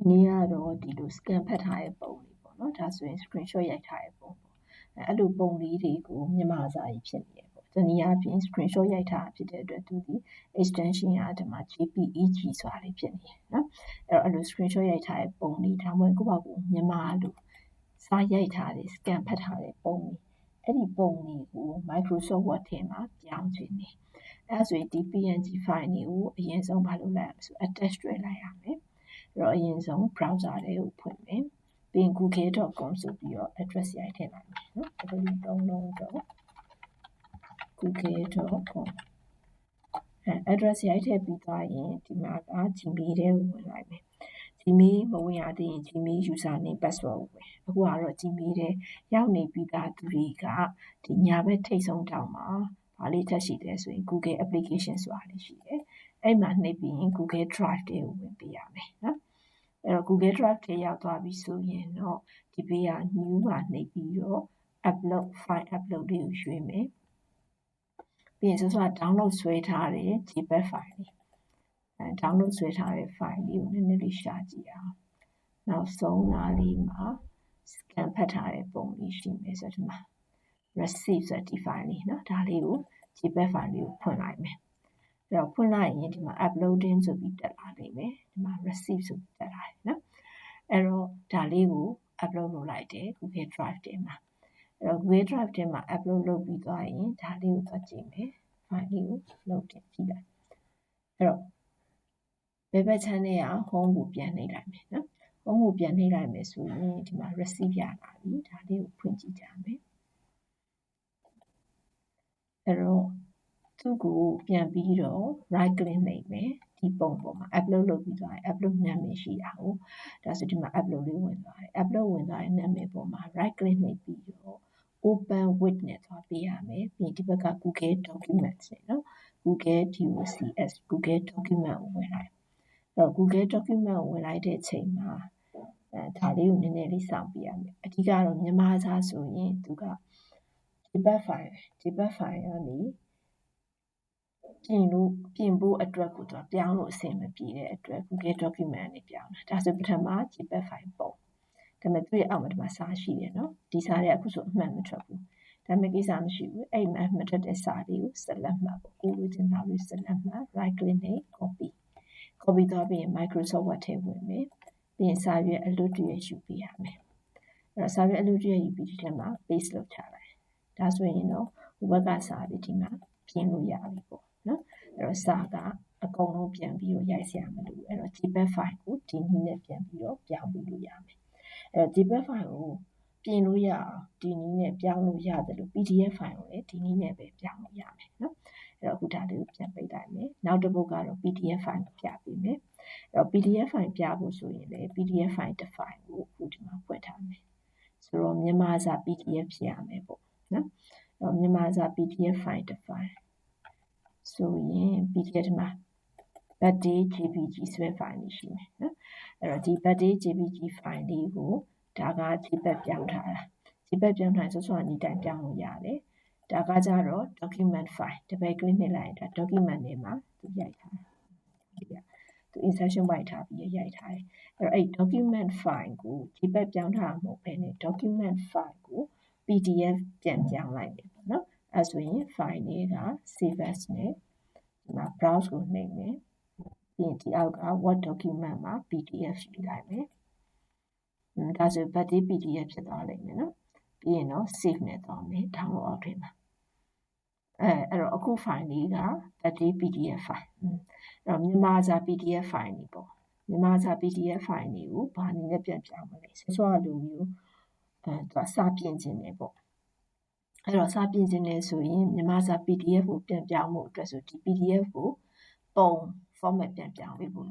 ဒီနေ့ကတော့ဒီလို scan ဖတ်ထားတဲ့ပုံလေးပေါ့နော်ဒါဆိုရင် screenshot ရိုက်ထားတဲ့ပုံပေါ့အဲအဲ့လိုပုံလေးတွေကိုမြန်မာစာရေးဖြစ်နေတယ်ပေါ့တနည်းအားဖြင့် screenshot ရိုက်ထားတာဖြစ်တဲ့အတွက်သူဒီ extension ကဒီမှာ JPEG ဆိုတာလေးဖြစ်နေတယ်နော်အဲ့တော့အဲ့လို screenshot ရိုက်ထားတဲ့ပုံလေးဒါမှမဟုတ်ကိုယ့်ဘာကိုမြန်မာလို့စာရိုက်ထားတဲ့ scan ဖတ်ထားတဲ့ပုံလေးအဲ့ဒီပုံလေးကို Microsoft Word ထဲမှာပြောင်းခြင်းနေအဲဒါဆိုရင်ဒီ PNG file တွေကိုအရင်ဆုံးဘာလုပ်လိုက်ရမလဲဆို attach တွဲလိုက်ရမယ် အဲ့တော့အရင်ဆုံး browser လေးကိုဖွင့်မယ်ပြီးရင် google.com ဆိုပြီးတော့ address ရိုက်ထည့်လိုက်မယ်နော် www.google.com အဲ address ရိုက်ထည့်ပြီးသွားရင်ဒီမှာက Gmail ထဲကိုဝင်လိုက်မယ် Gmail မဝင်ရသေးရင် Gmail username password ကိုဝင်အခုကတော့ Gmail ထဲရောက်နေပြီးသားသူတွေကဒီညာဘက်ထိပ်ဆုံးတောင်မှာဘာလေးထပ်ရှိတယ်ဆိုရင် Google application ဆိုတာလေးရှိတယ်အဲ့မှာနှိပ်ပြီးရင် Google Drive ထဲကိုဝင်ပေးရမယ်နော် အဲ့တော့ Google Drive ထဲရောက်သွားပြီဆိုရင်တော့ဒီဘေးက new မှာနှိပ်ပြီးတော့ upload file upload လေးကိုရွှေ့မယ်ပြီးရင်ဆိုတော့ download ဆွဲထားတဲ့ JPEG file လေးအဲ download ဆွဲထားတဲ့ file လေးကိုနည်းနည်းလေးရှာကြည့်အောင်နောက်ဆုံးသားလေးမှာ scan ဖတ်ထားတဲ့ပုံလေးရှိမယ်ဆိုတော့ဒီမှာ receive ဆိုတဲ့ဒီ file လေးเนาะဒါလေးကို JPEG file လေးကိုဖွင့်လိုက်မယ် အဲ့တော့ဖွင့်လိုက်ရင်ဒီမှာ uploading ဆိုပြီးတက်လာနေမယ်ဒီမှာ receive ဆိုပြီးတက်လာတယ်နော်အဲ့တော့ဒါလေးကို upload လုပ်လိုက်တယ် Google Drive ထဲမှာအဲ့တော့ Google Drive ထဲမှာ upload လုပ်ပြီးသွားရင်ဒါလေးကိုသွားကြည့်မယ် file လေးကိုလုပ်တင်ကြည့်လိုက်အဲ့တော့ဘယ်ဘက်ချမ်းထဲက home ကိုပြန်နှိပ်လိုက်မယ်နော် home ကိုပြန်နှိပ်လိုက်မယ်ဆိုရင်ဒီမှာ receive ရလာပြီဒါလေးကိုဖွင့်ကြည့်ကြမယ်အဲ့တော့ သူ့ကိုပြန်ပြီးတော့ right click နှိပ်မယ်ဒီပုံပေါ်မှာ upload လုပ်ပြီးသွားရင် upload နာမည်ရှိတာကိုဒါဆိုဒီမှာ upload လေးဝင်သွားတယ် upload ဝင်သွားတဲ့နာမည်ပေါ်မှာ right click နှိပ်ပြီးတော့ open with နဲ့သွားပေးရမယ်ပြီးဒီဘက်က Google Documents နဲ့နော် Google DOCS Google Document ကိုဝင်လိုက်အဲ့တော့ Google Document ကိုဝင်လိုက်တဲ့အချိန်မှာအဲဒါလေးကိုနည်းနည်းလေးစောင့်ပြရမယ်အဓိကတော့မြန်မာစာဆိုရင်သူက JPEG file JPEG file ကနေ ပြင်လို့ပြင်ဖို့အတွက်ကိုသူကပြောင်းလို့အဆင်မပြေတဲ့အတွက် Google Document နဲ့ပြောင်းတာဒါဆိုပထမ JPEG file ပုံဒါပေမဲ့သူ့ရဲ့အောက်မှာဒီမှာစာရှိတယ်နော်ဒီစာတွေကအခုဆိုအမှန်မထွက်ဘူးဒါပေမဲ့ကိစ္စမရှိဘူးအဲ့မှာမထွက်တဲ့စာလေးကိုဆက်လက်မှတ်ပေါ့ကိုလိုချင်တာလေးဆက်လက်မှတ် right click နဲ့ copy copy သွားပြီးရင် Microsoft Word ထဲဝင်မယ်ပြီးရင်စာရွက်အလွတ်တရယူပေးရမယ်အဲ့တော့စာရွက်အလွတ်တရယူပြီးဒီထဲမှာ paste လုပ်ချလိုက်ဒါဆိုရင်တော့ဝက်ကစာပြီးဒီမှာပြင်လို့ရပြီပေါ့ နော်အဲ့တော့စာကအကုန်လုံးပြန်ပြီးတော့ရိုက်ဆရာမလိုဘူးအဲ့တော့ JPEG file ကိုဒီနည်းနဲ့ပြန်ပြီးတော့ပြောင်းပြီးလို့ရမယ်အဲ့တော့ JPEG file ကိုပြင်လို့ရအောင်ဒီနည်းနဲ့ပြောင်းလို့ရတယ်လို့ PDF file ကိုလည်းဒီနည်းနဲ့ပဲပြောင်းလို့ရမယ်နော်အဲ့တော့အခုဒါလေးကိုပြန်ပိတ်လိုက်မယ်နောက်တစ်ပုဒ်ကတော့ PDF file ကိုပြပေးမယ်အဲ့တော့ PDF file ပြဖို့ဆိုရင်လည်း PDF file တစ် file ကိုအခုဒီမှာဖွင့်ထားမယ်ဆိုတော့မြန်မာစာ PDF ဖြစ်ရမယ်ပေါ့နော်အဲ့တော့မြန်မာစာ PDF file တစ် file ဆိုရင် PDF မှာ birthday jpg ဆွဲ file လေးရှိမယ်နော်အဲ့တော့ဒီ birthday jpg file လေးကိုဒါက jpeg ပြောင်းထားတာ jpeg ပြောင်းထားဆိုဆိုအနီးတိုင်းပြောင်းလို့ရတယ်ဒါကကြတော့ document file တပည့်ကလေးနဲ့လိုက်တာ document တွေမှာသူရိုက်ထားတယ်သူ insertion ဝိုက်ထားပြီးရိုက်ထားတယ်အဲ့တော့အဲ့ document file ကို jpeg ပြောင်းထားမှာမဟုတ်ဘဲနဲ့ document file ကို pdf ပြန်ပြောင်းလိုက်တယ်ပေါ့နော် အဲဆိုရင် file လေးက save as နဲ့ဒီမှာ browse ကိုနှိပ်မယ်ပြီးရင်ဒီအောက်က word document မှာ pdf ယူလိုက်မယ်ဒါဆို birthday pdf ဖြစ်သွားလိမ့်မယ်နော်ပြီးရင်တော့ save နဲ့သွားမယ် download အောက်ထဲမှာအဲအဲ့တော့အခု file လေးက birthday pdf file အဲ့တော့မြန်မာစာ pdf file နေပေါ့မြန်မာစာ pdf file နေကိုဘာနည်းနဲ့ပြန်ပြောင်းမလဲဆိုတော့လိုမျိုးအဲသူစာပြင်ခြင်းနေပေါ့ အဲ့တော့စာပြင်ခြင်းနေဆိုရင်မြန်မာစာ PDF ကိုပြန်ပြောင်းဖို့အတွက်ဆိုဒီ PDF ကိုပုံ format ပြန်ပြောင်းပေးဖို့